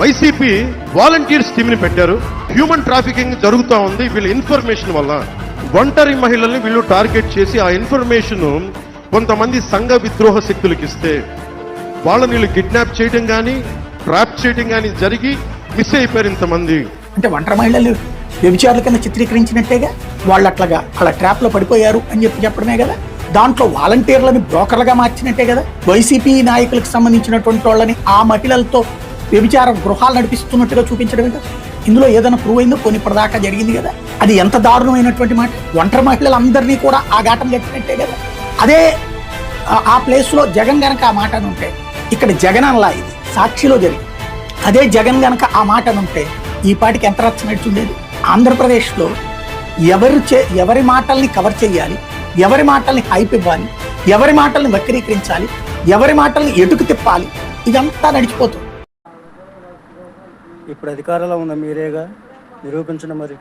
YCP volunteers టీమ్ని పెట్టారు. Human trafficking జరుగుతూ ఉంది. వీళ్ళ ఇన్ఫర్మేషన్ వల్ల ఒంటరి మహిళల్ని వీళ్ళు టార్గెట్ చేసి ఆ ఇన్ఫర్మేషన్ కొంతమంది సంఘ విద్రోహ శక్తులకు ఇస్తే వాళ్ళని వీళ్ళు కిడ్నాప్ చేయడం కానీ ట్రాప్ చేయడం కానీ జరిగి మిస్ అయిపోయారు ఇంతమంది. అంటే ఒంటరి మహిళలు వ్యభిచారుల కింద చిత్రీకరించినట్టేగా? వాళ్ళు అట్లాగా అలా ట్రాప్లో పడిపోయారు అని చెప్పి చెప్పడమే కదా? దాంట్లో వాలంటీర్లని బ్రోకర్లుగా మార్చినట్టే కదా? వైసీపీ నాయకులకు సంబంధించినటువంటి వాళ్ళని ఆ మహిళలతో వ్యభిచార గృహాలు నడిపిస్తున్నట్టుగా చూపించడమే కదా ఇందులో ఏదైనా ప్రూవ్ అయిందో? కొన్ని ఇప్పటిదాకా జరిగింది కదా. అది ఎంత దారుణమైనటువంటి మాట? ఒంటరి మహిళలందరినీ కూడా ఆ ఘాటం కట్టినట్టే కదా. అదే ఆ- ప్లేస్లో జగన్ గనక ఆ మాట ఉంటే ఇక్కడ జగన్ అనలా ఇది సాక్షిలో జరిగింది. అదే జగన్ గనక ఆ మాట ఉంటే ఈ పాటికి ఎంత రచ్చ నడుచుండేది? ఆంధ్రప్రదేశ్లో ఎవరు చే ఎవరి మాటల్ని కవర్ చేయాలి? ఎవరి మాటల్ని హైప్ ఇవ్వాలి? ఎవరి మాటల్ని వక్రీకరించాలి? ఎవరి మాటల్ని ఎటుకు తిప్పాలి? ఇదంతా నడిచిపోతుంది. ఇప్పుడు అధికారంలో ఉన్న మీరేగా? నిరూపించండి మరి.